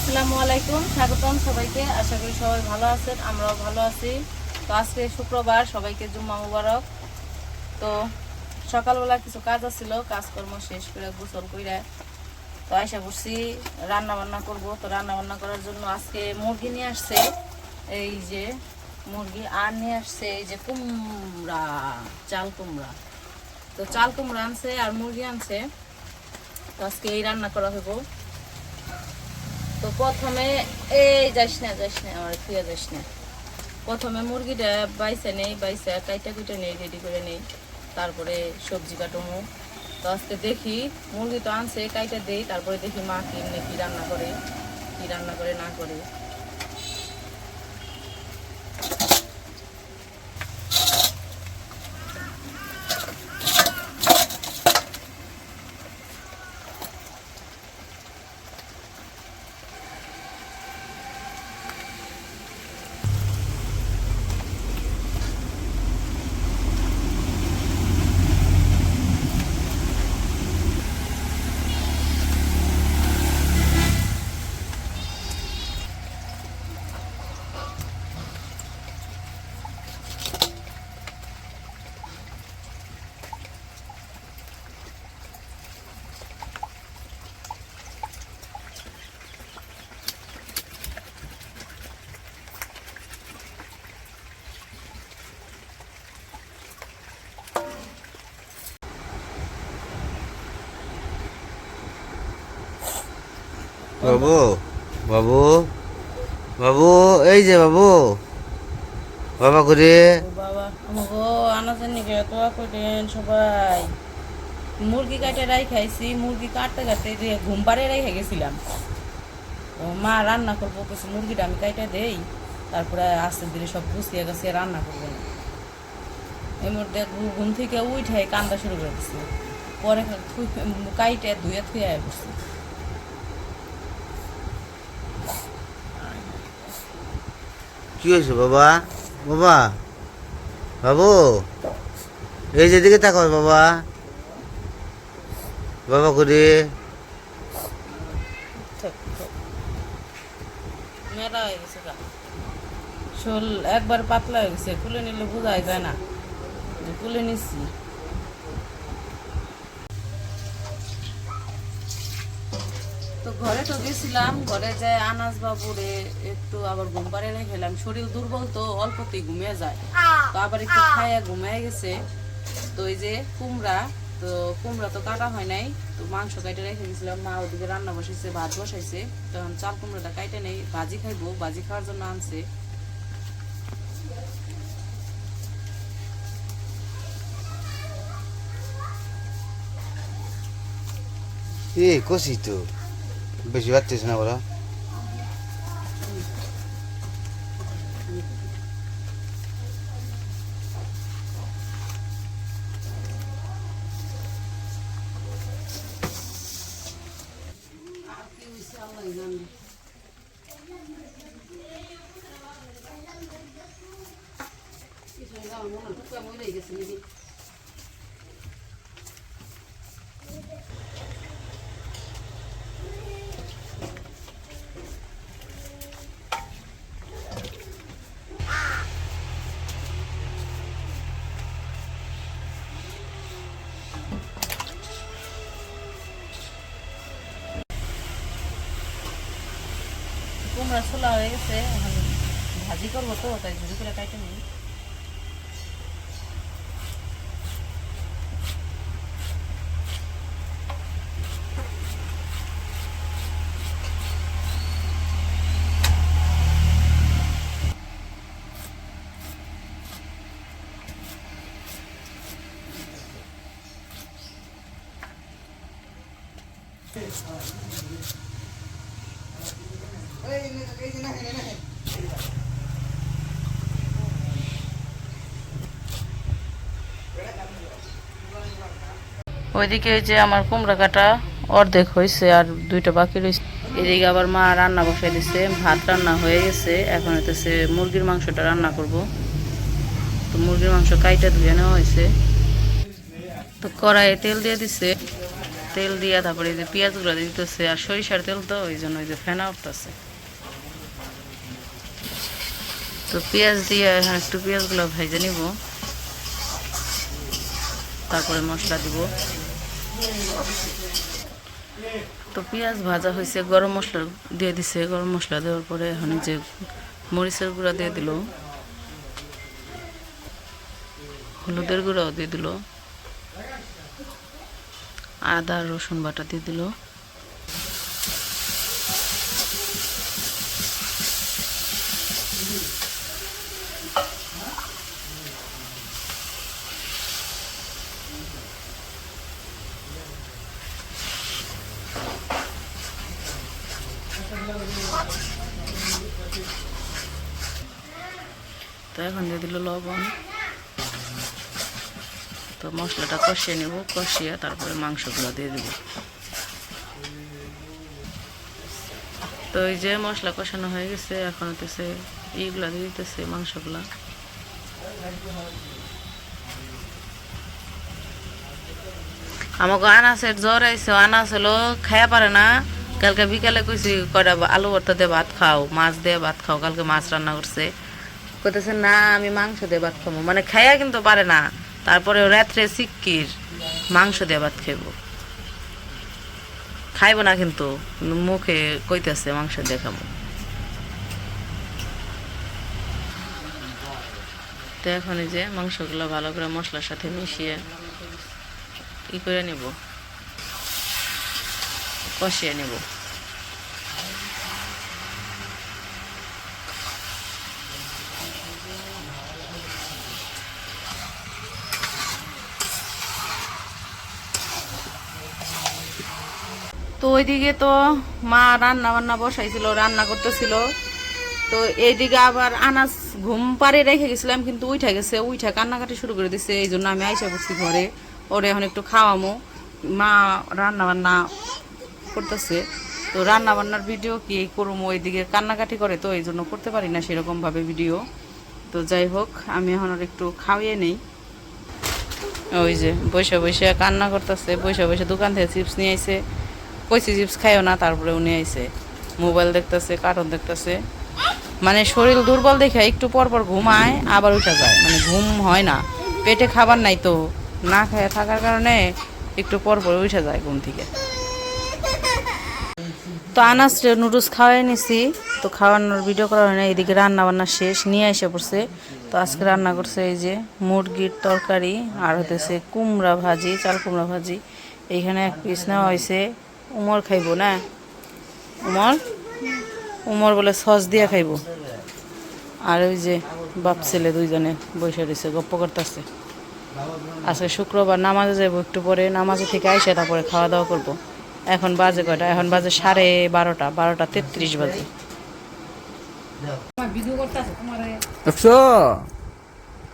আসসালামু আলাইকুম, স্বাগতম সবাইকে। আশা করি সবাই ভালো আছেন, আমরাও ভালো আছি। তো আজকে শুক্রবার, সবাইকে জুম্মা মুবারক। তো সকালবেলা কিছু কাজ আছিল, কাজকর্ম শেষ করে গোসল করে তো আশা করছি রান্না বান্না করব। তো রান্না বান্না করার জন্য আজকে মুরগি নিয়ে আসছে। এই যে মুরগি, আর নিয়ে আসছে এই যে কুমড়া, চাল কুমড়া। তো চাল কুমড়া আনছে আর মুরগি আনছে। তো আজকে এই রান্না করা হইব। তো প্রথমে এই যাস না যাস না, আমার থুয়ে যাস না। প্রথমে মুরগিটা বাইসে নেই বাইসে কাইটা কুইটা নেই রেডি করে নেই। তারপরে সবজি কাটমু তো আজকে দেখি, মুরগি তো আনছে, কাইটা দেই, তারপরে দেখি মা কি এমনি কি রান্না করে, কি রান্না করে না করে। বাবু বাবু বাবু, এই যে বাবু। বাবা করে সবাই। মুরগি কাটে রাই খাইছি, মুরগি কাটতে কাটতে ঘুম পাড়ে রেখে গেছিলাম। ও মা, রান্না করব কিছু মুরগিটা আমি কাইটে দেই। তারপরে আস্তে ধীরে সব গুছিয়ে গাছিয়ে রান্না করব। না এই মধ্যে ঘুম থেকে উঠে কান্দা শুরু করে দিছি। পরে কাইটে ধুয়ে থুয়ে বসছি কি হয়েছে বাবা? বাবা? বাবু? এই যেদিকে তাকাও বাবা। বাবা করে শোল একবার পাতলা হয়ে গেছে কুলে নিলে বোঝাই যায় না। খুলে নিচ্ছি তো ঘরে তো গেছিলাম ঘরে যায় আনাজ বাবুরে একটু আবার ঘুম পাড়ে খেলাম শরীর দুর্বল তো অল্পতেই ঘুমিয়ে যায়। তো আবার একটু খাইয়া ঘুমিয়ে গেছে। তো এই যে কুমড়া তো কুমড়া তো কাটা হয় নাই। তো মাংস কাইটে রেখে গেছিলাম। মা ওদিকে রান্না বসাইছে ভাত বসাইছে। তখন চাল কুমড়াটা কাইটে নেই ভাজি খাইবো। ভাজি খাওয়ার জন্য আনছে। এ কষি তো। বেশি বাড়তেছে না বলো কুমড়া ছোলা হয়ে গেছে এখন ভাজি করব তো তাই ঝুড়ি করে কাইটে নিই। ওইদিকে যে আমার কুমড়া কাটা অর্ধেক হয়েছে আর দুইটা বাকি রয়েছে এদিকে আবার মা রান্না বসাই দিছে, ভাত রান্না হয়ে গেছে, এখন হইতেছে মুরগির মাংসটা রান্না করব। তো মুরগির মাংস কাইটা ধুয়ে নেওয়া হয়েছে তো কড়াইয়ে তেল দিয়ে দিছে। তেল দিয়া তারপরে এই যে পেঁয়াজগুলো দিতেছে, আর সরিষার তেল তো ওই জন্য ওই যে ফেনা উঠতেছে। তো পেঁয়াজ দিয়ে এখন একটু পেঁয়াজগুলো ভেজে নিব। তারপরে মশলা দিব। তো পেঁয়াজ ভাজা হয়েছে, গরম মশলা দিয়ে দিছে। গরম মশলা দেওয়ার পরে এখন যে মরিচের গুঁড়া দিয়ে দিল। হলুদের গুঁড়াও দিয়ে দিল। আদা, রসুন বাটা দিয়ে দিল। তো এখন দিয়ে দিল লবণ। তো মশলাটা কষিয়ে নেব, কষিয়ে তারপরে মাংসগুলো দিয়ে দেব। তো এই যে মশলা কষানো হয়ে গেছে, এখন হতেছে এইগুলা দিয়ে দিতেছে মাংসগুলা। আমাকে আনাসের জ্বর আইছে, আনাস হলো খাইয়া পারে না। কালকে বিকালে কইছি, কয়টা আলু ভর্তা দিয়ে ভাত খাও, মাছ দিয়ে ভাত খাও, কালকে মাছ রান্না করছে। কইতেছে, না, আমি মাংস দিয়ে ভাত খাব। মানে খাইয়া কিন্তু পারে না। তারপরে রাত্রে সিক্কির মাংস দিয়ে ভাত খাইব। খাইব না কিন্তু, মুখে কইতেছে মাংস দিয়ে খাব। তো এখন এই যে মাংসগুলো ভালো করে মশলার সাথে মিশিয়ে ই করে নিব, কষিয়ে নিব। তো ওইদিকে তো মা রান্না বান্না বসাইছিল, রান্না করতেছিল। তো এইদিকে আবার আনাজ ঘুম পাড়ে রেখে গেছিলাম, কিন্তু উঠে গেছে উঠে কান্নাকাটি শুরু করে দিছে এই জন্য আমি আইসা করছি ঘরে। ওরে এখন একটু খাওয়ামো। মা রান্না বান্না করতেছে। তো রান্না বান্নার ভিডিও কি করব ওইদিকে কান্নাকাটি করে, তো এই জন্য করতে পারি না সেরকমভাবে ভিডিও। তো যাই হোক, আমি এখন ওর একটু খাওয়িয়ে নেই। ওই যে বসে বসে কান্না করতেছে, বসে বসে দোকান থেকে চিপস নিয়ে আইছে। কইছি চিপস খাইও না, তারপরে উনি আইছে। মোবাইল দেখতেছে, কার্টুন দেখতেছে। মানে শরীর দুর্বল দেখে একটু পর পর ঘুমায়, আবার উঠে যায়। মানে ঘুম হয় না। পেটে খাবার নাই তো। না খেয়ে থাকার কারণে একটু পর পর উঠে যায় ঘুম থেকে। তো আনাস নুডলস খাওয়াই নিছি, তো খাওয়ানোর ভিডিও করা হয় না এদিকে রান্না বান্না শেষ, নিয়ে এসে পড়ছে। তো আজকে রান্না করছে এই যে মুরগির তরকারি, আর হতেছে কুমড়া ভাজি, চাল কুমড়া ভাজি। এইখানে এক পিস নেওয়া হয়েছে উমর খাইবো না? উমর? উমর বলে সস দিয়ে খাইবো। আর ওই যে বাপ ছেলে দুইজনে বসে রয়েছে গপ্প করতেছে। আজকে শুক্রবার নামাজে যাব একটু পরে নামাজে থেকে আইসে তারপরে খাওয়া দাওয়া করব। এখন বাজে কয়টা? এখন বাজে সাড়ে বারোটা বারোটা তেত্রিশ বাজে। একশো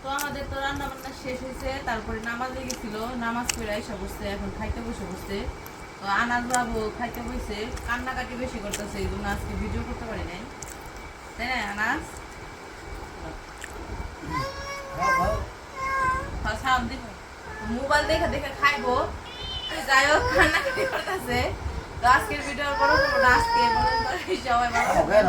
তো আমাদের তো রান্না বান্না শেষ হয়েছে তারপরে নামাজে গেছিল নামাজ পড়ে আইসা বসছে এখন খাইতে বসে বসছে। তো আনাজ বাবু খাইতে বসে কান্নাকাটি বেশি করতেছে এই জন্য আজকে ভিডিও করতে পারি নাই। তাই না আনাজ? হ্যাঁ, সালাম মোবাইল দেখে দেখে খাইবো। যাই হোক কান্নাকাটি করতেছে। তো আজকের ভিডিওর বড় করব না আজকে। সবাই ভালো থাকবেন।